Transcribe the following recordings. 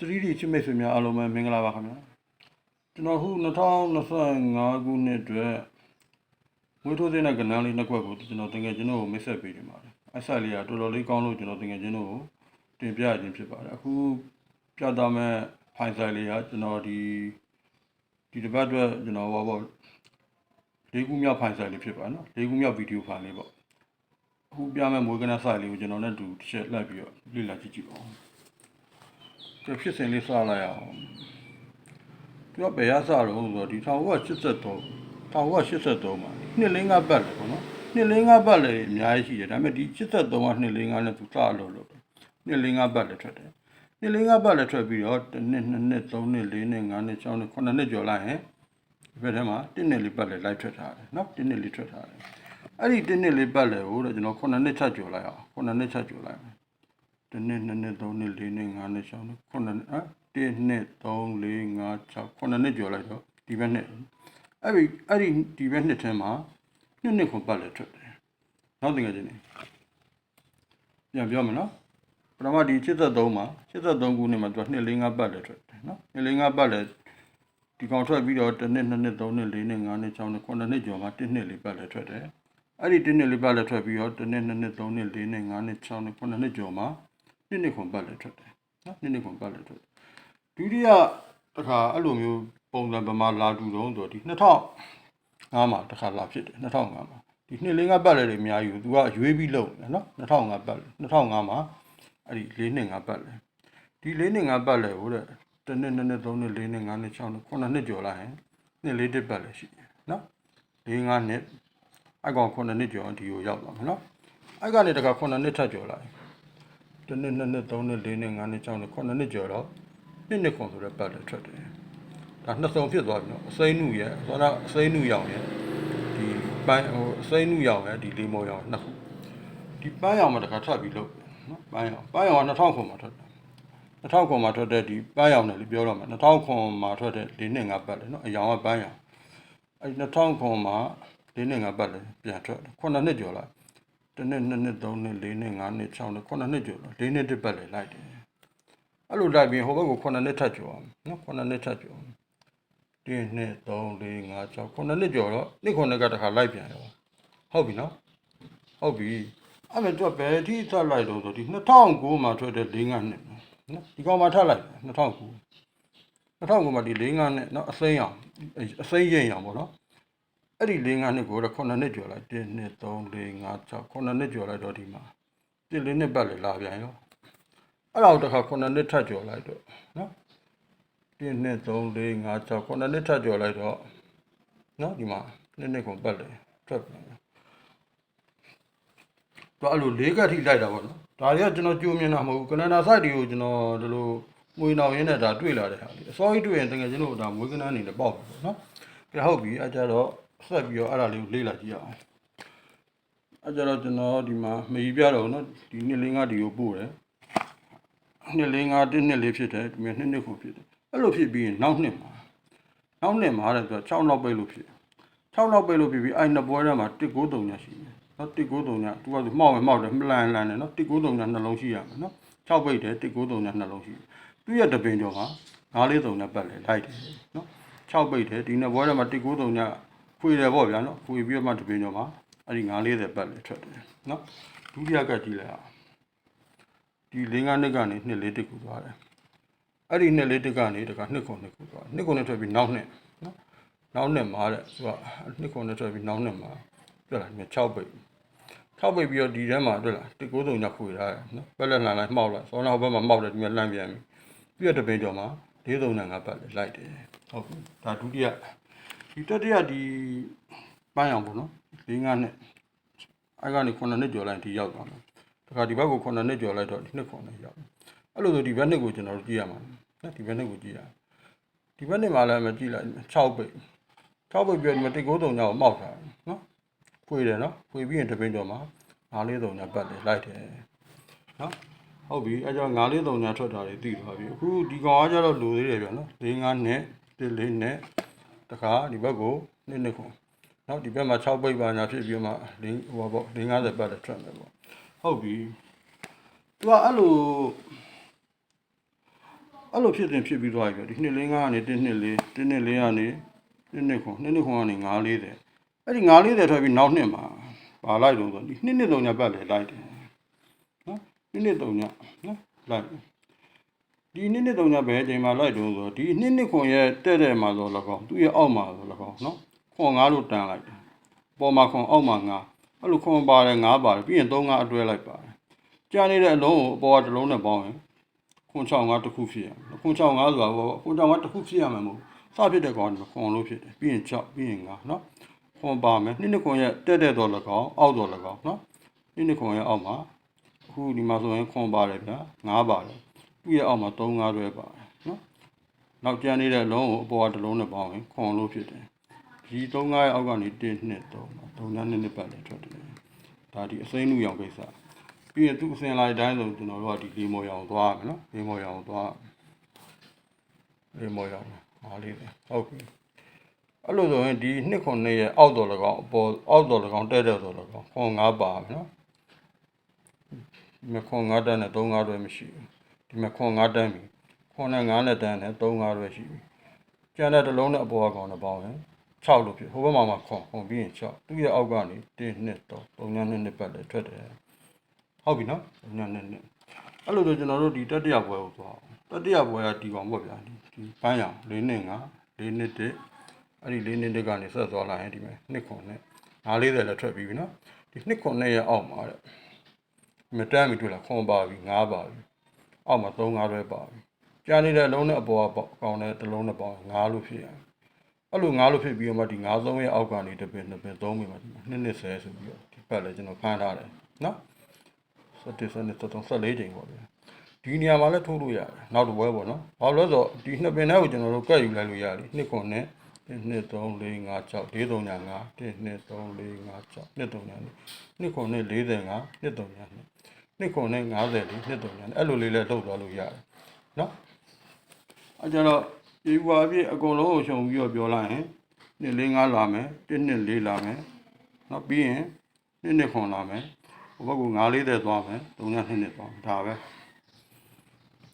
3D ချစ်မိတ်ဆွေများအားလုံးပဲမင်္ဂလာပါခင်ဗျာကျွန်တော်ခု2025ခုနှစ်အတွက်မွေးထိုးတဲ့ကဏ္ဍလေးနှစ်ခွက်ကိုကျွန်တော်တင်ငယ်ချင်းတို့ကိုမိတ်ဆက်ပေးနေပါတယ်အဆက်လေးကတော်တော်လေးကောင်းလို့ကျွန်တော်တင်ငယ်ချင်းတို့ကိုတင်ပြခြင်းဖြစ်ပါတယ်အခုပြသမဲ့ဖိုင်ဆိုင်လေးကကျွန်တော်ဒီဒီတစ်ပတ်အတွက်ကျွန်တော်ဟောပေါ့လေးခုမြောက်ဖိုင်ဆိုင်လေးဖြစ်ပါနော်လေးခုမြောက်ဗီဒီယိုဖိုင်လေးပေါ့အခုပြမဲ့မွေးကဏ္ဍဆိုင်လေးကိုကျွန်တော်နဲ့တူတစ်ချက်လိုက်ပြီးတော့လေ့လာကြည့်ကြည့်ပါဦး 这ဖြစ်စဉ်လေးစလိုက်အောင်သူကဘယ်ရစတော့ဆိုတော့ဒီ1983 1983မှာနှစ်လင်းကပတ်လေပေါ့နော်နှစ်လင်းကပတ်လေအများကြီးရှိတယ်ဒါပေမဲ့ဒီ83ကနှစ်လင်းကနဲ့သူစလို့လို့နှစ်လင်းကပတ်လေထွက်တယ်နှစ်လင်းကပတ်လေထွက်ပြီးတော့တစ်နှစ်နှစ်နှစ်သုံးနှစ်လေးနှစ်ငါးနှစ်၆နှစ်ခုနှစ်နှစ်ကျော်လိုက်ရင်ဒီဘက်ထဲမှာတစ်နှစ်လေးပတ်လေလိုက်ထွက်ထားတယ်နော်တစ်နှစ်လေးထွက်ထားတယ်အဲ့ဒီတစ်နှစ်လေးပတ်လေကိုတော့ကျွန်တော်ခုနှစ်နှစ်ချက်ကျော်လိုက်အောင်ခုနှစ်နှစ်ချက်ကျော်လိုက်မယ် တနှစ်နှစ်နှစ်သုံးနှစ်လေးနှစ်ငါးနှစ်၆နှစ်ခုနှစ်နှစ်အာတစ်နှစ်သုံးလေးငါး၆ခုနှစ်နှစ်ကျော်လိုက်တော့ဒီဘက်နှစ်အဲ့ဒီအဲ့ဒီဒီဘက်နှစ်ထဲမှာနှစ်နှစ်ခွန်ပတ်လက်ထွက်တယ်နောက်တင်ကြခြင်းနေပြန်ပြောမယ်နော်ပထမဒီ83မှာ83ခုနှစ်မှာသူကနှစ်လေးငါးပတ်လက်ထွက်တယ်နော်နှစ်လေးငါးပတ်လက်ဒီကောင်ထွက်ပြီးတော့တစ်နှစ်နှစ်နှစ်သုံးနှစ်လေးနှစ်ငါးနှစ်၆နှစ်ခုနှစ်နှစ်ကျော်မှာတစ်နှစ်လေးပတ်လက်ထွက်တယ်အဲ့ဒီတစ်နှစ်လေးပတ်လက်ထွက်ပြီးတော့တစ်နှစ်နှစ်နှစ်သုံးနှစ်လေးနှစ်ငါးနှစ်၆နှစ်ခုနှစ်နှစ်ကျော်မှာ နှစ်နှစ်ခွန်ပတ်လည်းထွက်တယ်နော်နှစ်နှစ်ခွန်ပတ်လည်းထွက်တယ်ဒုတိယတစ်ခါအဲ့လိုမျိုးပုံစံဗမာလာတူတုံးဆိုတော့ဒီ2005မှာတစ်ခါလာဖြစ်တယ်2005မှာဒီနှစ်လေးငါပတ်လည်းတွေအများကြီးကိုသူကရွေးပြီးလုပ်တယ်နော်2005ပတ်လည်း2005မှာအဲ့ဒီ၄နှစ်ငါပတ်လည်းဒီ၄နှစ်ငါပတ်လည်းဟိုတဲ့တစ်နှစ်နှစ်နှစ်သုံးနှစ်လေးနှစ်ငါးနှစ်၆နှစ်ခုနှစ်နှစ်ကျော်လာရင်နှစ်လေးတစ်ပတ်လည်းရှိတယ်နော်၄၅နှစ်အဲ့ကောင်ခုနှစ်နှစ်ကျော်ဒီကိုရောက်လာမယ်နော်အဲ့ကနေတခါခုနှစ်နှစ်ထပ်ကျော်လာရင် တစ်နှစ်နှစ်နှစ်သုံးနှစ်လေးနှစ်ငါးနှစ်၆နှစ်ခုနှစ်နှစ်ကျော်တော့နှစ်နှစ်ခွန်ဆိုတဲ့ပတ်လည်းထွက်တယ်ဒါနှစ်စုံဖြစ်သွားပြီနော်အစိမ့်နုရဲ့ဆိုတော့အစိမ့်နုရောင်ရဲ့ဒီပန်းဟိုအစိမ့်နုရောင်ရဲ့ဒီလေးမောရောင်နှစ်ခုဒီပန်းရောင်မှာတစ်ခါထပ်ပြီးလုပ်နော်ပန်းရောင်ပန်းရောင်က2000ခွန်မှာထွက်တယ်2000ခွန်မှာထွက်တဲ့ဒီပန်းရောင်နဲ့လေးပြောတော့မယ်2000ခွန်မှာထွက်တဲ့လေးနှစ်ငါးပတ်လေနော်အရောင်ကပန်းရောင်အဲဒီ2000ခွန်မှာလေးနှစ်ငါးပတ်လေပြန်ထွက်တယ်ခုနှစ်နှစ်ကျော်လာ တစ်နှစ်နှစ်နှစ်သုံးနှစ်လေးနှစ်ငါးနှစ်၆နှစ်ခုနှစ်နှစ်ကျော်တော့လေးနှစ်တစ်ပတ်လေလိုက်တယ်အဲ့လိုလိုက်ပြီးဟိုဘက်ကိုခုနှစ်နှစ်ထပ်ကျော်အောင်နော်ခုနှစ်နှစ်ထပ်ကျော်တင်းနှစ်သုံးလေးငါး၆ခုနှစ်နှစ်ကျော်တော့နှစ်ခုနှစ်ကတခါလိုက်ပြန်ရောဟုတ်ပြီနော်ဟုတ်ပြီအဲ့မဲ့တော့ဘယ်ထိထပ်လိုက်တော့ဆိုဒီ2009မှာထွက်တဲ့၄ငါးနှစ်နော်ဒီကောင်မှာထပ်လိုက်2009 2009မှာဒီ၄ငါးနှစ်နော်အစိမ်းအောင်အစိမ်းရင်အောင်ပေါ့နော် အဲ့ဒီ၄၅နှစ်ကိုတော့9နှစ်ကျော်လိုက်1 2 3 4 5 6 9နှစ်ကျော်လိုက်တော့ဒီမှာ1 4နှစ်ပတ်လေလာပြန်ရောအဲ့တော့တစ်ခါ9နှစ်ထပ်ကျော်လိုက်တော့နော်1 2 3 4 5 6 9နှစ်ထပ်ကျော်လိုက်တော့နော်ဒီမှာနှစ်နှစ်ကုန်ပတ်လေထွက်ပြန်ရောတော့အဲ့လို၄ကက်ထိလိုက်တာပေါ့နော်ဒါတွေကကျွန်တော်ကြိုးမြင်တာမဟုတ်ဘူးကနန္ဒာ site တွေကိုကျွန်တော်ဒီလိုငွေနောင်ရင်းနဲ့ဒါတွေ့လာတဲ့ဟာလေအစောကြီးတွေ့ရင်တကယ်ကျွန်တော်ဒါမွေးကနန်းအနေနဲ့ပေါက်ပြီပေါ့နော်ကဲဟုတ်ပြီအဲကြတော့ ဆက်ပြီးတော့အဲ့ဒါလေးကိုလေ့လာကြည့်ရအောင်အဲကြတော့ကျွန်တော်ဒီမှာမကြီးပြတော့နော်ဒီနှစ်လေးငါဒီကိုပို့တယ်နှစ်လေးငါတစ်နှစ်လေးဖြစ်တယ်ဒီမှာနှစ်နှစ်ခုဖြစ်တယ်အဲ့လိုဖြစ်ပြီးရင်နောက်နှစ်မှာနောက်နှစ်မှာတဲ့ဆို6နောက်ပိတ်လို့ဖြစ်6နောက်ပိတ်လို့ဖြစ်ပြီးအဲ့နှစ်ပွဲထဲမှာ193ညရှိတယ်နော်193ညသူကသူမှောက်မယ်မှောက်တယ်မလန်လန်တယ်နော်193ညနှလုံးရှိရမယ်နော်6ပိတ်တယ်193ညနှလုံးရှိတယ်သူရဲ့တပင်ကျော်မှာ943ညပတ်လေလိုက်တယ်နော်6ပိတ်တယ်ဒီနှစ်ပွဲထဲမှာ193ည ခွေတယ်ပေါ့ဗျာနော်ခွေပြီးတော့မှတပင်းကျော်မှာအဲ့ဒီ940ပတ်လည်းထွက်တယ်နော်ဒုတိယကကြည့်လိုက်အောင်ဒီ၄၅နှစ်ကနေနှစ်လေးတစ်ခုသွားတယ်အဲ့ဒီနှစ်လေးတစ်ကနေတကနှစ်ခုနှစ်ခုသွားနှစ်ခုနဲ့ထွက်ပြီးနောက်နှစ်နော်နောက်နှစ်မှာတဲ့သူကနှစ်ခုနဲ့ထွက်ပြီးနောက်နှစ်မှာပြလာမြ6ပိတ်6ပိတ်ပြီးတော့ဒီထဲမှာတွေ့လား193ညခွေထားတယ်နော်ပက်လက်လှန်လိုက်မှောက်လိုက်စောနောက်ဘက်မှာမှောက်တယ်ဒီမှာလှမ်းပြန်ပြီပြီးတော့တပင်းကျော်မှာ43နဲ့5ပတ်လည်းလိုက်တယ်ဟုတ်ပြီဒါဒုတိယ ဒီတတိယဒီပန်းအောင်ပေါ့နော်၄၅နှစ်အဲ့ကနေ9နှစ်ကျော်လိုက်ဒီရောက်သွားတယ်တခါဒီဘက်ကို9နှစ်ကျော်လိုက်တော့ဒီနှစ်9နှစ်ရောက်အဲ့လိုဆိုဒီဘက်နှစ်ကိုကျွန်တော်တို့ကြည့်ရမှာနော်ဒီဘက်နှစ်ကိုကြည့်ရဒီဘက်နှစ်မှာလည်းမကြည့်လိုက်6ပိတ်6ပိတ်ပြီးတော့ဒီမှာ193ညောင်းမောက်ထားနော်ဖွေတယ်နော်ဖွေပြီးရင်တပင်းကျော်မှာ943ညပတ်တယ်လိုက်တယ်နော်ဟုတ်ပြီအဲကြောင့်943ညထွက်တာတွေသိသွားပြီအခုဒီကောင်ကကျတော့လိုသေးတယ်ဗျာနော်၄၅နှစ်၁၄နှစ် တခါဒီဘက်ကိုနှစ်နှစ်ခုနောက်ဒီဘက်မှာ6ပိတ်ပါညာဖြစ်ပြီးမှ၄ဟိုပေါ့50ပတ်လည်းထွက်မယ်ပေါ့ဟုတ်ပြီသူကအဲ့လိုအဲ့လိုဖြစ်တင်ဖြစ်ပြီးသွားပြီပဲဒီနှစ်လေးငါကနေတင်းနှစ်လေးတင်းနှစ်လေးကနေတင်းနှစ်ခွန်နှစ်နှစ်ခွန်ကနေ940အဲ့ဒီ940ထွက်ပြီးနောက်နှစ်မှာပါလိုက်တော့ဆိုဒီနှစ်နှစ်သုံးညပတ်လေလိုက်တယ်နော်နှစ်နှစ်သုံးညနော်လိုက်တယ် ဒီနှစ်နှစ်တုံးကဘယ်အချိန်မှာလိုက်တုံးဆိုဒီနှစ်နှစ်ခွန်ရဲ့တဲ့တဲ့မှာဆိုလည်းကောင်းသူ့ရဲ့အောက်မှာဆိုလည်းကောင်းနော်ခွန်ငါလို့တန်လိုက်တယ်ပေါ်မှာခွန်အောက်မှာငါအဲ့လိုခွန်ပါတယ်ငါပါတယ်ပြီးရင်သုံးငါအတွဲလိုက်ပါတယ်ကြာနေတဲ့အလုံးကိုအပေါ်ကတစ်လုံးနဲ့ပေါင်းရင်ခွန်6ငါတစ်ခုဖြစ်ရမယ်ခွန်6ငါဆိုတာဘောခွန်6ငါတစ်ခုဖြစ်ရမယ်မို့စဖြစ်တဲ့ကောင်ကခွန်လို့ဖြစ်တယ်ပြီးရင်6ပြီးရင်ငါနော်ခွန်ပါမယ်နှစ်နှစ်ခွန်ရဲ့တဲ့တဲ့တော်လည်းကောင်းအောက်တော်လည်းကောင်းနော်နှစ်နှစ်ခွန်ရဲ့အောက်မှာအခုဒီမှာဆိုရင်ခွန်ပါတယ်ဗျာငါပါတယ် သူ့ရဲ့အောက်မှာ3 5တွဲပါတယ်နော်နောက်ကျန်နေတဲ့အလုံးကိုအပေါ်ကတစ်လုံးနဲ့ပေါင်းရင်ခွန်လို့ဖြစ်တယ်ဒီ3 5ရဲ့အောက်ကနေ1 2 3 3နဲ့နှစ်နှစ်ပတ်လည်းထွက်တယ်ဒါဒီအစိမ့်လူရောင်ကိစ္စပြီးရင်သူ့အစင်လာတိုင်းဆိုကျွန်တော်တို့ကဒီလေမော်ရောင်သွားမယ်နော်လေမော်ရောင်သွားလေမော်ရောင်ဟာလေးပဲဟုတ်ပြီအဲ့လိုဆိုရင်ဒီနှစ်ခုနှစ်ရဲ့အောက်တော်၎င်းအပေါ်အောက်တော်၎င်းတဲ့တဲ့တော်၎င်းခွန်၅ပါမယ်နော်မခွန်၅တက်နဲ့၃၅တွဲမရှိဘူး ဒီမှာခွန်၅တန်းပြီခွန်နဲ့၅နဲ့တန်းနဲ့၃၅တွဲရှိပြီကျန်တဲ့တစ်လုံးနဲ့အပေါ်အကောင်နဲ့ပေါင်းရင်6လို့ဖြစ်ဟိုဘက်မှာမှာခွန်ခွန်ပြီးရင်6သူ့ရဲ့အောက်ကနေ1 2 3 3ညနှစ်နှစ်ပတ်လည်းထွက်တယ်ဟုတ်ပြီနော်ညနေနေအဲ့လိုဆိုကျွန်တော်တို့ဒီတတိယဘွဲကိုသွားအောင်တတိယဘွဲကဒီကောင်ပေါ့ဗျာဒီဒီပန်းရောင်၄နှစ်ငါ၄နှစ်တစ်အဲ့ဒီ၄နှစ်တစ်ကနေဆက်သွားလာရင်ဒီမဲ့နှစ်ခွန်နဲ့940လည်းထွက်ပြီးပြီနော်ဒီနှစ်ခွန်နဲ့ရအောက်မှာတဲ့မတန်းပြီတွေ့လားခွန်ပါပြီ9ပါပြီ အောက်မှာ3 5ပဲပါပြီကြာနေတဲ့အလုံးနဲ့အပေါ်ကပေါ့ကောင်းတဲ့တစ်လုံးနဲ့ပေါင်း9လို့ဖြစ်ရအဲ့လို9လို့ဖြစ်ပြီးတော့မှဒီ9သုံးရဲ့အောက်ကနေတစ်ပင်တစ်ပင်သုံးပင်မှာဒီမှာ2နှစ်10ဆိုပြီးတော့ဒီပတ်လည်းကျွန်တော်ဖမ်းထားတယ်နော်17 17 14ချိန်ပေါ့ဗျာဒီနေရာမှာလည်းထိုးလို့ရတယ်နောက်တစ်ပွဲပေါ့နော်ဘာလို့လဲဆိုတော့ဒီနှစ်ပင်ထဲကိုကျွန်တော်တို့ကတ်ယူလိုက်လို့ရတယ်နှစ်ခွန်နဲ့1 2 3 4 5 6 4 3ညာ5 1 2 3 4 5 6နှစ်3ညာနှစ်ခွန်နဲ့45နှစ်3ညာ နှစ်ခွန်နဲ့50လေးနှစ်3ညာအဲ့လိုလေးလည်းလှုပ်သွားလို့ရတယ်နော်အဲကြတော့ဒီဘွားပြည့်အကုန်လုံးကိုခြုံပြီးတော့ပြောလိုက်ရင်နှစ်၄5လာမယ်1နှစ်4လာမယ်နော်ပြီးရင်နှစ်နှစ်ခွန်လာမယ်ဟိုဘက်က9လေးတဲ့သွားမယ်3ည2နှစ်သွားမယ်ဒါပဲ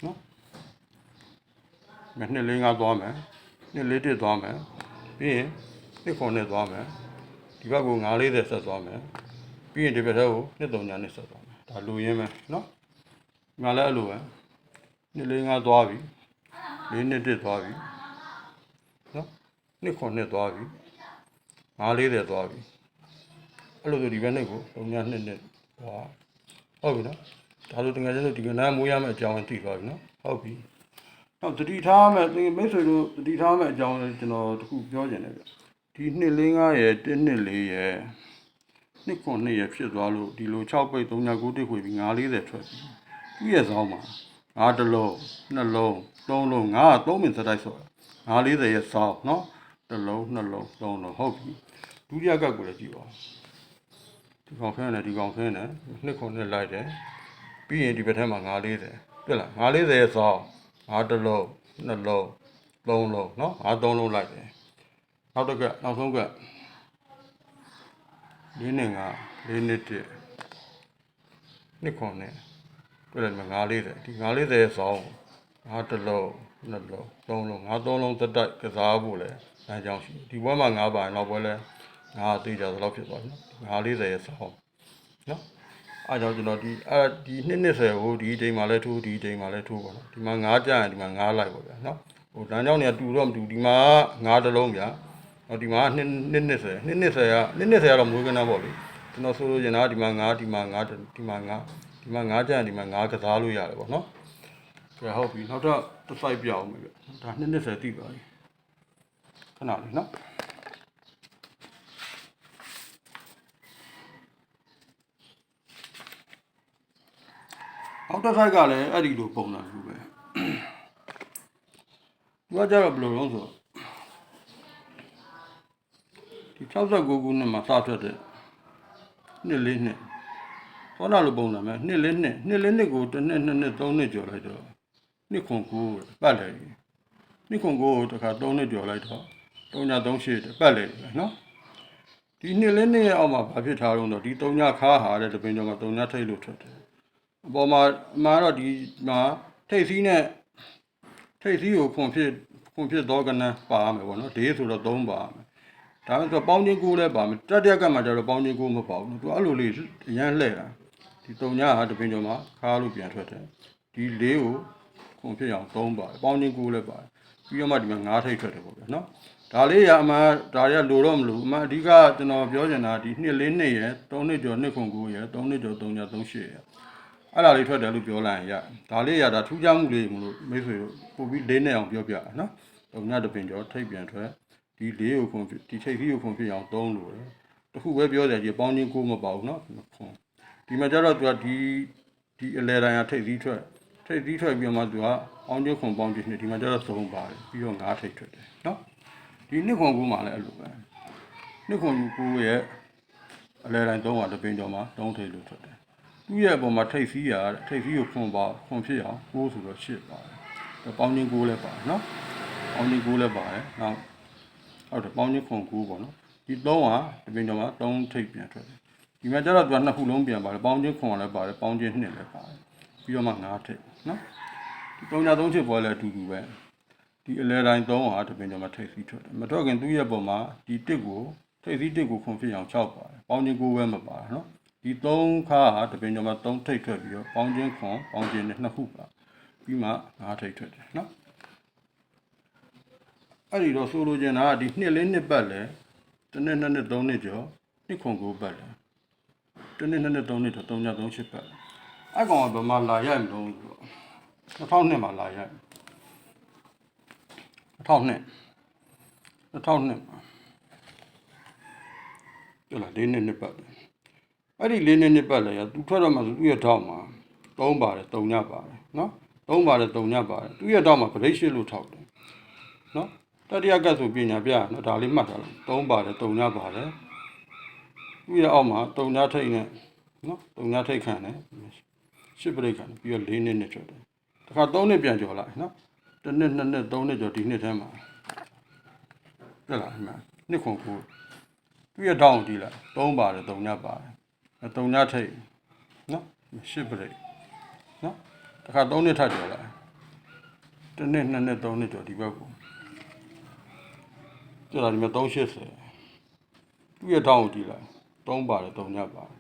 နော်မနှစ်လေးငါသွားမယ်နှစ်လေးတစ်သွားမယ်ပြီးရင်နှစ်ခုနှစ်သွားမယ်ဒီဘက်က9လေးတဲ့ဆက်သွားမယ်ပြီးရင်ဒီဘက်ထဲကိုနှစ်3ညနှစ်ဆက်သွားမယ် ဒါလူရင်းပဲနော်ငါလည်းအဲ့လိုပဲနှစ်လေးငါသွားပြီလေးနှစ်တစ်သွားပြီနော်နှစ်ခုနှစ်သွားပြီ9လေးတဲ့သွားပြီအဲ့လိုဆိုဒီဘက်နှစ်ကို3ည2နှစ်ဟောဟုတ်ပြီနော်ဒါဆိုတကယ်ချင်းဒီကနေ့မိုးရမယ့်အကြောင်းသိသွားပြီနော်ဟုတ်ပြီနောက်တတိထားမယ်သင်မိတ်ဆွေတို့တတိထားမယ့်အကြောင်းလည်းကျွန်တော်တခုပြောချင်တယ်ဗျဒီနှစ်လေးငါရဲ့တစ်နှစ်လေးရဲ့ နှစ်ခွန်နှစ်ရဖြစ်သွားလို့ဒီလို6ပိတ်39တိခွေပြီး940ထွက်ပြီသူ့ရဲ့ဇောင်းမှာ9တလုံး2လုံး3လုံး9က3မင်စတိုက်ဆိုတာ940ရဲ့ဇောင်းနော်တလုံး2လုံး3လုံးဟုတ်ပြီဒုတိယကပ်ကိုလည်းကြည့်ပါဒီကောင်ခင်းတယ်ဒီကောင်ခင်းတယ်နှစ်ခွန်နှစ်လိုက်တယ်ပြီးရင်ဒီဘက်ထက်မှာ940ပြလား940ရဲ့ဇောင်း9တလုံး2လုံး3လုံးနော်9 3လုံးလိုက်တယ်နောက်တစ်ကက်နောက်ဆုံးကက် လေးနဲ့ငါလေးနှစ်တစ်နှစ်ခုနှစ်တွေ့လား940ဒီ940ရဲ့စောင်း9တစ်လုံးနှစ်လုံးသုံးလုံး9သုံးလုံးသက်တိုက်ကစားဖို့လဲလမ်းကြောင်းရှိတယ်ဒီဘွဲမှာ9ပါရင်နောက်ဘွဲလဲငါသိကြသလောက်ဖြစ်သွားပြီနော်940ရဲ့စောင်းနော်အားကြောင့်ကျွန်တော်ဒီအဲ့ဒီနှစ်နှစ်ဆယ်ကိုဒီအချိန်မှာလဲထိုးဒီအချိန်မှာလဲထိုးပါတော့ဒီမှာ9ကြရင်ဒီမှာ9လိုက်ပါဗျာနော်ဟိုလမ်းကြောင်းတွေကတူတော့မတူဒီမှာ9တစ်လုံးဗျာ ဟောဒီမှာနှစ်နှစ်နှစ်ဆယ်နှစ်နှစ်ဆယ်ကနှစ်နှစ်ဆယ်ကတော့မွေးကနာပေါ့လေကျွန်တော်ဆိုလို့ကျင်တာဒီမှာ9ဒီမှာ9ဒီမှာ9ဒီမှာ9ကြရင်ဒီမှာ9ကစားလို့ရတယ်ပေါ့နော်ကဲဟုတ်ပြီနောက်တော့တစ်ဆိုင်ပြအောင်မယ်ဗျဒါနှစ်နှစ်ဆယ်တိပါပြီခဏလေးနော်အောက်တစ်ဖိုက်ကလည်းအဲ့ဒီလိုပုံစံမျိုးပဲသူကကြတော့ဘယ်လိုလဲဆိုတော့ 69ခုနှစ်မှာစထွက်တဲ့နှစ်လေးနှစ်သောနာလိုပုံစံပဲနှစ်လေးနှစ်နှစ်လေးနှစ်ကိုတစ်နှစ်နှစ်နှစ်သုံးနှစ်ကျော်လိုက်တော့နှစ်ခွန်ကိုပတ်လေနှစ်ခွန်ကိုတခါသုံးနှစ်ကျော်လိုက်တော့သုံးညသုံးရှစ်ပတ်လေနော်ဒီနှစ်လေးနှစ်ရဲ့အောက်မှာဘာဖြစ်ထားတော့ဒီသုံးညခါဟာတဲ့တပင်ကျော်ကသုံးညထိတ်လို့ထွက်တယ်အပေါ်မှာအမှားတော့ဒီမှာထိတ်စီးနဲ့ထိတ်စည်းကိုခွန်ဖြစ်ခွန်ဖြစ်တော့ကနန်းပါရမယ်ပေါ့နော်ဒေးဆိုတော့3ပါရမယ် ဒါပေမဲ့သူကပေါင်းချင်းကိုလည်းပါမယ်တတိယကမှကျတော့ပေါင်းချင်းကိုမပါဘူးနော်သူအဲ့လိုလေးအရန်လှဲ့တာဒီ3ညဟာတပင်ကျော်မှာခါလို့ပြန်ထွက်တယ်ဒီ၄ကိုခွန်ဖြစ်အောင်3ပါတယ်ပေါင်းချင်းကိုလည်းပါတယ်ပြီးတော့မှဒီမှာ9ထိတ်ထွက်တယ်ပေါ့ဗျာနော်ဒါလေးရအမှန်ဒါရလိုတော့မလို့အမှန်အဓိကကျွန်တော်ပြောချင်တာဒီနှစ်လေးနှစ်ရယ်3နှစ်ကျော်နှစ်ခွန်9ရယ်3နှစ်ကျော်3ည3ရှစ်ရယ်အဲ့ဒါလေးထွက်တယ်လို့ပြောလိုက်ရင်ရဒါလေးရတာထူးခြားမှုလေးမလို့မိတ်ဆွေတို့ပို့ပြီးလေးနဲ့အောင်ပြောပြတာနော်တုံညတပင်ကျော်ထိတ်ပြန်ထွက် ဒီလေးကိုခွန်ဖြစ်ဒီထိတ်ကြီးကိုခွန်ဖြစ်အောင်သုံးလို့တယ်တခုပဲပြောတယ်ကြီးပေါင်းချင်းကိုမပေါ့ဘူးနော်ခွန်ဒီမှာကျတော့သူကဒီဒီအလဲတိုင်းကထိတ်ကြီးထွက်ထိတ်ကြီးထွက်ပြီးမှသူကအောင်ချင်းခွန်ပေါင်းချင်းနှစ်ဒီမှာကျတော့သုံးပါတယ်ပြီးတော့ငါးထိတ်ထွက်တယ်နော်ဒီနှစ်ခွန်ကူမှလည်းအဲ့လိုပဲနှစ်ခွန်ကူရဲ့အလဲတိုင်းသုံးပါတပင်ကျော်မှာသုံးထိတ်လို့ထွက်တယ်သူ့ရဲ့အပေါ်မှာထိတ်စီးရတဲ့ထိတ်စီးကိုခွန်ပါခွန်ဖြစ်အောင်ကိုးဆိုတော့ရှစ်ပါတယ်။ဒါပေါင်းချင်းကိုးလည်းပါတယ်နော်။ပေါင်းချင်းကိုးလည်းပါတယ်။နောက် ဟုတ်တယ်ပေါင်းချင်းခွန်ကိုးပေါ့နော်။ဒီသုံးဟာဒီပင်တော်မှာသုံးထိတ်ပြန်ထွက်တယ်။ဒီမှာကျတော့သူကနှစ်ခုလုံးပြန်ပါတယ်။ပေါင်းချင်းခွန်လည်းပါတယ်။ပေါင်းချင်းနှစ်လည်းပါတယ်။ပြီးတော့မှငါးထိတ်နော်။ဒီသုံးညာသုံးချစ်ပေါ်လည်းအတူတူပဲ။ဒီအလဲတိုင်းသုံးဟာဒီပင်တော်မှာထိတ်စီးထွက်တယ်။မထွက်ခင်သူ့ရဲ့ပုံမှာဒီတစ်ကိုထိတ်စီးတစ်ကိုခွန်ဖြစ်အောင်၆ပါတယ်။ပေါင်းချင်းကိုးပဲမပါတယ်နော်။ဒီ၃ခါဟာတပင်ကျော်မှာ၃ထိတ်ထွက်ပြီးတော့ပေါင်းချင်းခွန်ပေါင်းချင်းနဲ့နှစ်ခုပါပြီးမှ၅ထိတ်ထွက်တယ်နော် အဲ့ဒီတော့ဆိုလိုချင်တာကဒီနှစ်လေးနှစ်ပတ်လဲတစ်နှစ်နှစ်နှစ်သုံးနှစ်ကျော်နှစ်ခွန်ကိုပတ်လဲတစ်နှစ်နှစ်နှစ်သုံးနှစ်တော့၃ည၃ရှစ်ပတ်လဲအဲ့ကောင်ကဘယ်မှာလာရိုက်မလို့ဆိုတော့2002မှာလာရိုက်2002 2002မှာကျလာလေးနှစ်နှစ်ပတ်ပဲအဲ့ဒီလေးနှစ်နှစ်ပတ်လည်းရသူထွက်တော့မှဆိုသူ့ရဲ့ထောက်မှာသုံးပါတယ်တုံညပါတယ်နော်သုံးပါတယ်တုံညပါတယ်သူ့ရဲ့ထောက်မှာဗရိတ်ရှိလို့ထောက်တယ်နော် တတိယကတ်ဆိုပညာပြရနော်ဒါလေးမှတ်ထားလိုက်သုံးပါတယ်တုံညပါတယ်သူ့ရဲ့အောက်မှာတုံညထိတ်နဲ့နော်တုံညထိတ်ခံတယ်ရှစ်ပရိတ်ခံတယ်ပြီးတော့လေးနှစ်နှစ်ထွက်တယ်တခါသုံးနှစ်ပြန်ကျော်လာနော်တစ်နှစ်နှစ်နှစ်သုံးနှစ်ကျော်ဒီနှစ်ထဲမှာတက်လာမှနှစ်ခွန်ကိုသူ့ရဲ့ထောက်ကိုကြည့်လိုက်သုံးပါတယ်တုံညပါတယ်အတုံညထိတ်နော်ရှစ်ပရိတ်နော်တခါသုံးနှစ်ထပ်ကျော်လာတစ်နှစ်နှစ်နှစ်သုံးနှစ်ကျော်ဒီဘက်ကို ကျော်လာဒီမှာ380သူ့ရဲ့ထောင်းကိုကြည့်လိုက်သုံးပါတယ်တုံညပါတယ်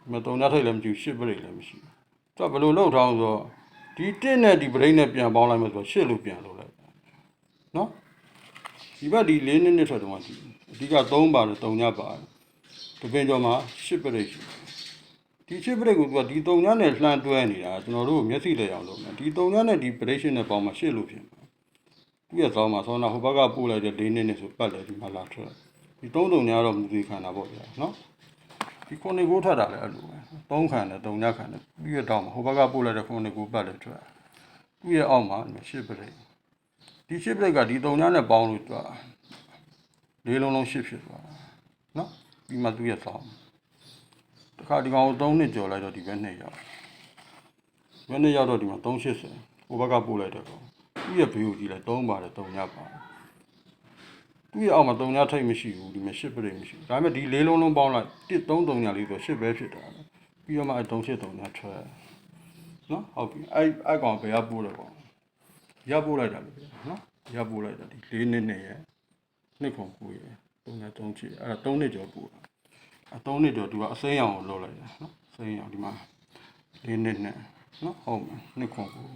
ဒီမှာတုံညထိတ်လည်းမရှိဘူးရှစ်ပရိတ်လည်းမရှိဘူးသူကဘယ်လိုလုပ်ထောင်းဆိုတော့ဒီတစ်နဲ့ဒီပရိတ်နဲ့ပြန်ပေါင်းလိုက်မှဆိုတော့ရှစ်လို့ပြန်လုပ်လိုက်နော်ဒီဘက်ဒီလေးနှစ်နှစ်ထွက်တော့မှဒီအဓိက3ပါတယ်တုံညပါတယ်တပင်ကျော်မှာရှစ်ပရိတ်ရှိတယ်ဒီရှစ်ပရိတ်ကိုသူကဒီတုံညနဲ့လှမ်းတွဲနေတာကျွန်တော်တို့မျက်စိလက်အောင်လုပ်မယ်ဒီတုံညနဲ့ဒီပရိတ်ရှင်နဲ့ပေါင်းမှာရှစ်လို့ဖြစ်မှာ သူ့ရဲ့သောင်းမှာသောနာဟိုဘက်ကပို့လိုက်တဲ့၄နှစ်နဲ့ဆိုပတ်တယ်ဒီမှာလာထွက်ဒီသုံးတုံညတော့မူသေးခံတာပေါ့ဗျာနော်ဒီခုနှစ်ကိုထပ်တာလည်းအဲ့လိုပဲသုံးခံတယ်တုံညခံတယ်ပြီးရတော့ဟိုဘက်ကပို့လိုက်တဲ့ခုနှစ်ကိုပတ်တယ်ထွက်သူ့ရဲ့အောက်မှာရှစ်ပရိတ်ဒီရှစ်ပရိတ်ကဒီတုံညနဲ့ပေါင်းလို့သူကလေးလုံးလုံးရှစ်ဖြစ်သွားတာနော်ပြီးမှသူ့ရဲ့ဆောင်တခါဒီကောင်ကို3နှစ်ကျော်လိုက်တော့ဒီဘက်နှစ်ရောက်ဘယ်နှစ်ရောက်တော့ဒီမှာ380ဟိုဘက်ကပို့လိုက်တဲ့ကောင် သူ့ရဲ့ဘေးကိုကြည့်လိုက်3ပါတယ်3ညပါတယ်သူ့ရဲ့အောက်မှာ3ညထိတ်မရှိဘူးဒီမှာ10ပရိတ်မရှိဘူးဒါပေမဲ့ဒီလေးလုံးလုံးပေါင်းလိုက်1 3 3ညလေးဆို10ပဲဖြစ်တာပဲပြီးတော့မှအဲ3 8 3ညထွက်နော်ဟုတ်ပြီအဲအဲကောင်ဘယ်ကပို့လဲကောင်ရပို့လိုက်တာလေနော်ရပို့လိုက်တာဒီ၄နှစ်နဲ့ရဲ့နှစ်ခုကိုရဲ့3ည3ချီအဲ့ဒါ3နှစ်ကျော်ပို့တာအသုံးနှစ်တော့သူကအစိမ်းရောင်ကိုလောက်လိုက်တာနော်အစိမ်းရောင်ဒီမှာလေးနှစ်နဲ့နော်ဟုတ်မယ်နှစ်ခွန်ကို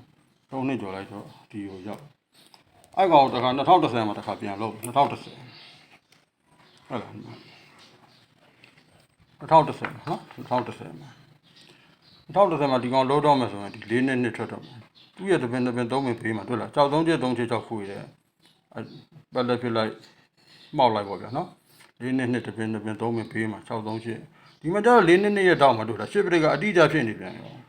သုံးနှစ်ကျော်လိုက်တော့ဒီကိုရောက်အဲ့ကောင်တခါ2010မှာတခါပြန်လုပ်2010ဟုတ်လားဒီမှာ2010နော်2010မှာ2010မှာဒီကောင်လောတော့မယ်ဆိုရင်ဒီလေးနှစ်နှစ်ထွက်တော့မယ်သူ့ရဲ့တပင်တပင်သုံးပင်ဖေးမှာတွေ့လားကြောက်သုံးချက်သုံးချက်ကြောက်ခွေတယ်အဲ့ပတ်လက်ဖြစ်လိုက်မှောက်လိုက်ပေါ့ဗျာနော်လေးနှစ်နှစ်တစ်ပင်တစ်ပင်သုံးပင်ဖေးမှာ6 3 8ဒီမှာကျတော့လေးနှစ်နှစ်ရဲ့တောက်မှာတို့တာရှစ်ပရိတ်ကအတိအကျဖြစ်နေပြန်ရောအဲ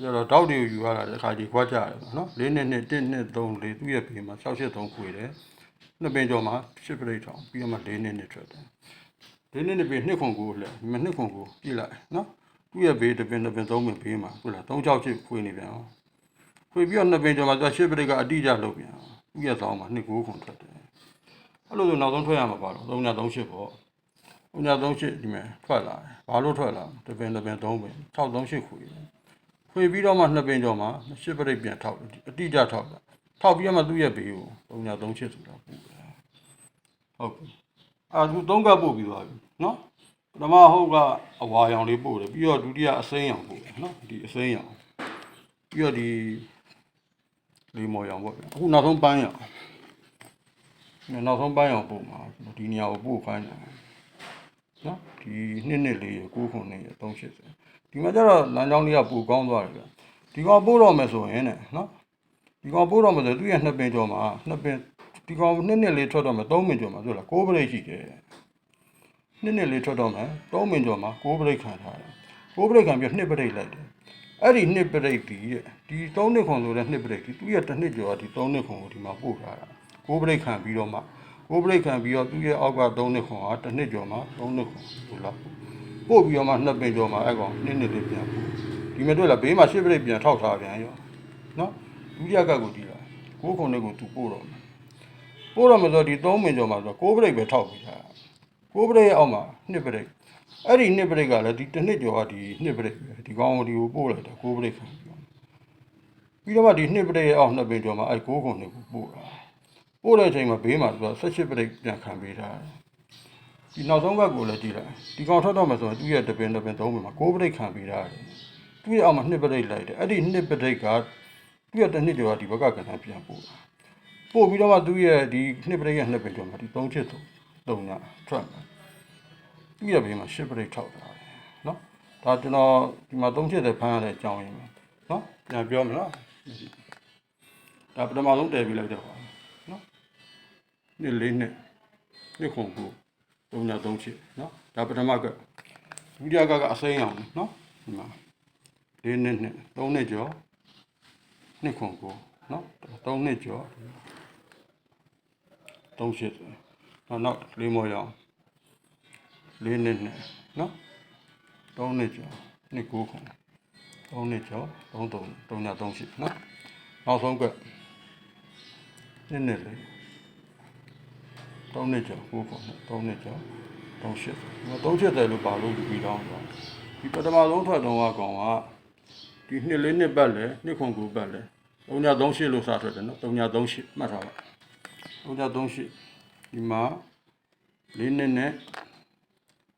ကျတော့တောက်တွေကိုယူရတာတခါကြီးခွာကြရတယ်ပေါ့နော်လေးနှစ်နှစ်1နှစ်3လေးသူ့ရဲ့ဖေးမှာ6 8 3ခွေတယ်နှစ်ပင်ကျော်မှာရှစ်ပရိတ်ထောင်ပြီးတော့မှလေးနှစ်နှစ်ထွက်တယ်လေးနှစ်နှစ်ပင်နှစ်ခွန်ကိုလဲဒီမှာနှစ်ခွန်ကိုကြည့်လိုက်နော်သူ့ရဲ့ဘေးတစ်ပင်တစ်ပင်သုံးပင်ဖေးမှာဟုတ်လား3 6 8ခွေနေပြန်အောင်ခွေပြီးတော့နှစ်ပင်ကျော်မှာသူကရှစ်ပရိတ်ကအတိအကျလုပ်ပြန်အောင်သူ့ရဲ့သောင်းမှာနှစ်ကိုခွန်ထွက်တယ်အဲ့လိုဆိုနောက်ဆုံးထွက်ရမှာပါတော့3ည38ပေါ့3ည38ဒီမှာထွက်လာတယ်ဘာလို့ထွက်လာတပင်တပင်3ပင်638ခွေ ခွေပြီးတော့မှ2ပင်ကျော်မှ10ပရိတ်ပြန်ထောက်တယ်အတိအကျထောက်တာထောက်ပြီးတော့မှသူ့ရဲ့ဘေးကို330ချစ်ဆိုတာပို့တယ်ဟုတ်ပြီအာသူသုံးကပ်ပို့ပြီးသွားပြီနော်ပထမဟုတ်ကအဝါရောင်လေးပို့တယ်ပြီးတော့ဒုတိယအစိမ်းရောင်ပို့တယ်နော်ဒီအစိမ်းရောင်ပြီးတော့ဒီလေးမော်ရောင်ပေါ့ဗျအခုနောက်ဆုံးပန်းရောင်နောက်ဆုံးပန်းရောင်ပို့မှာဒီနေရာကိုပို့ခိုင်းတယ်နော်ဒီနှစ်နှစ်လေးရ9ခုနှစ်ရ380 ဒီမှာကျတော့လမ်းကြောင်းလေးကပိုကောင်းသွားတယ်ဗျဒီကောင်ပို့တော့မယ်ဆိုရင်တဲ့နော်ဒီကောင်ပို့တော့မဆိုသူရဲ့နှစ်ပင်ကျော်မှာနှစ်ပင်ဒီကောင်နှစ်နှစ်လေးထွက်တော့မယ်သုံးပင်ကျော်မှာဆိုလား6ပရိတ်ရှိတယ်နှစ်နှစ်လေးထွက်တော့မယ်သုံးပင်ကျော်မှာ6ပရိတ်ခံထားတယ်6ပရိတ်ခံပြီးနှစ်ပရိတ်လိုက်တယ်အဲ့ဒီနှစ်ပရိတ်ဒီတဲ့ဒီ3နှစ်ခွန်ဆိုတဲ့နှစ်ပရိတ်ဒီသူရဲ့တစ်နှစ်ကျော်ကဒီ3နှစ်ခွန်ကိုဒီမှာပို့ထားတာ6ပရိတ်ခံပြီးတော့မှ6ပရိတ်ခံပြီးတော့သူရဲ့အောက်က3နှစ်ခွန်ကတစ်နှစ်ကျော်မှာ3နှစ်ခွန်ဟုတ်လား ပို့ပြီးတော့မှနှစ်ပင်ကျော်မှာအဲ့ကောင်နှစ်နှစ်လေးပြန်ပို့ဒီမဲ့တွေ့လားဘေးမှာရှစ်ပရိတ်ပြန်ထောက်ထားပြန်ရောနော်ဒုတိယကတ်ကိုတီးလာကိုးခုနှစ်ကိုသူပို့တော့မယ်ပို့တော့မယ်ဆိုတော့ဒီ3မင်ကျော်မှာဆိုတော့6ပရိတ်ပဲထောက်ပြီးတာ6ပရိတ်ရဲ့အောက်မှာ2ပရိတ်အဲ့ဒီ2ပရိတ်ကလည်းဒီတစ်နှစ်ကျော်ကဒီ2ပရိတ်ပဲဒီကောင်ကိုဒီကိုပို့လိုက်တာ6ပရိတ်ခံပြီးတော့ပြီးတော့မှဒီ2ပရိတ်ရဲ့အောက်2ပရိတ်ကျော်မှာအဲ့6ခုနှစ်ကိုပို့တာပို့တဲ့အချိန်မှာဘေးမှာသူက18ပရိတ်ပြန်ခံပေးထားတယ် ဒီနောက်ဆုံးကတ်ကိုလည်းကြည့်လိုက်ဒီကောင်ထွက်တော့မယ်ဆိုရင်သူ့ရဲ့တပင်တပင်3ပင်မှာ6ပရိတ်ခံပေးထားတယ်သူ့ရဲ့အောက်မှာ2ပရိတ်လိုက်တယ်အဲ့ဒီ2ပရိတ်ကသူရတဲ့နှစ်ကျော်ကဒီဘက်ကကဏ္ဍပြန်ပို့တာပို့ပြီးတော့မှသူရဲ့ဒီနှစ်ပရိတ်ရဲ့နှစ်ပင်ကျော်မှာဒီ3ချစ်သုံးညထွက်မှာသူရဘေးမှာ10ပရိတ်ထောက်တာနော်ဒါကျွန်တော်ဒီမှာ3ချစ်တဲ့ဖမ်းရတဲ့အကြောင်းရင်းပဲနော်ပြန်ပြောမလားဒါပထမဆုံးတည်ပြီးလိုက်တော့ပါနော်နှစ်လေးနှစ်နှစ်ခုကို 3ည3ချစ်နော်ဒါပထမကဒုတိယကကအစိမ်းအောင်နော်ဒီမှာလေးနှစ်နှစ်3နှစ်ကျော်နှစ်ခွန်ကိုနော်သုံးနှစ်ကျော်သုံးရှစ်နော်နောက်လေးမော်ရအောင်လေးနှစ်နဲ့နော်သုံးနှစ်ကျော်နှစ်ကိုခွန်သုံးနှစ်ကျော်သုံးသုံးသုံးညသုံးရှစ်နော်နောက်ဆုံးကနှစ်နှစ်လေး သုံးနှစ်ကျော်ကိုခွန်သုံးနှစ်ကျော်သုံးရှစ်သုံးရှစ်တယ်လို့ပါလို့ယူပြီးတော့ဒီပထမဆုံးထွက်တော့ကကောင်ကဒီနှစ်လေးနှစ်ပတ်လဲနှစ်ခွန်ကူပတ်လဲ338လို့စထွက်တယ်နော်338မှတ်ထားပါ338ဒီမှာလေးနှစ်နဲ့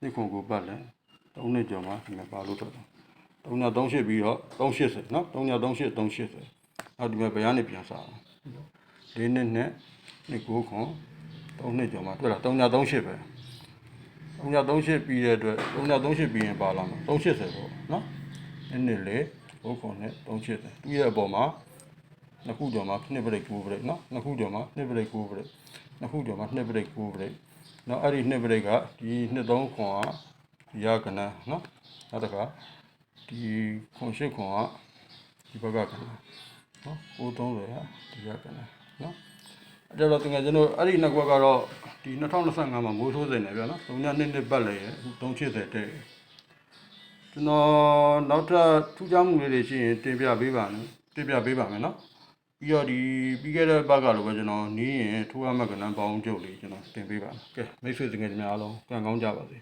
နှစ်ခွန်ကူပတ်လဲ3နှစ်ကျော်မှာဒီမှာပါလို့ထွက်တယ်338ပြီးတော့380နော်338 380နောက်ဒီမှာဘယ်ကနေပြန်စားလေးနှစ်နဲ့နှစ်ကိုခွန် 3နှစ်ကျော်မှာတွေ့လား338ပဲ338ပြီးတဲ့အတွက်338ပြီးရင်ပါလာမှာ380ပေါ့နော်နှစ်နှစ်လေးဘုတ်ခွန်နဲ့380သူ့ရဲ့အပေါ်မှာနှစ်ခုကျော်မှာနှစ်ပရိတ်9ပရိတ်နော်နှစ်ခုကျော်မှာနှစ်ပရိတ်9ပရိတ်နှစ်ခုကျော်မှာနှစ်ပရိတ်9ပရိတ်နော်အဲ့ဒီနှစ်ပရိတ်ကဒီနှစ်သုံးခွန်ကဒီရကနန်းနော်နောက်တစ်ခါဒီခွန်ရှိခွန်ကဒီဘက်ကကနန်းနော်930ဟာဒီရကနန်းနော် အဲ့တော့တကယ်ကျွန်တော်အဲ့ဒီနှစ်ကွက်ကတော့ဒီ2025မှာမိုးထိုးစင်နေပြနော်3ညနှစ်နှစ်ပတ်လေ380တဲ့ကျွန်တော်နောက်ထပ်ထူးခြားမှုလေးတွေရှိရင်တင်ပြပေးပါမယ်တင်ပြပေးပါမယ်နော်ပြီးတော့ဒီပြီးခဲ့တဲ့ဘက်ကလိုပဲကျွန်တော်နီးရင်ထူးအမကဏ္ဍပေါင်းကျုပ်လေးကျွန်တော်တင်ပေးပါမယ်ကဲမိတ်ဆွေတကယ်ကြများအားလုံးကံကောင်းကြပါစေ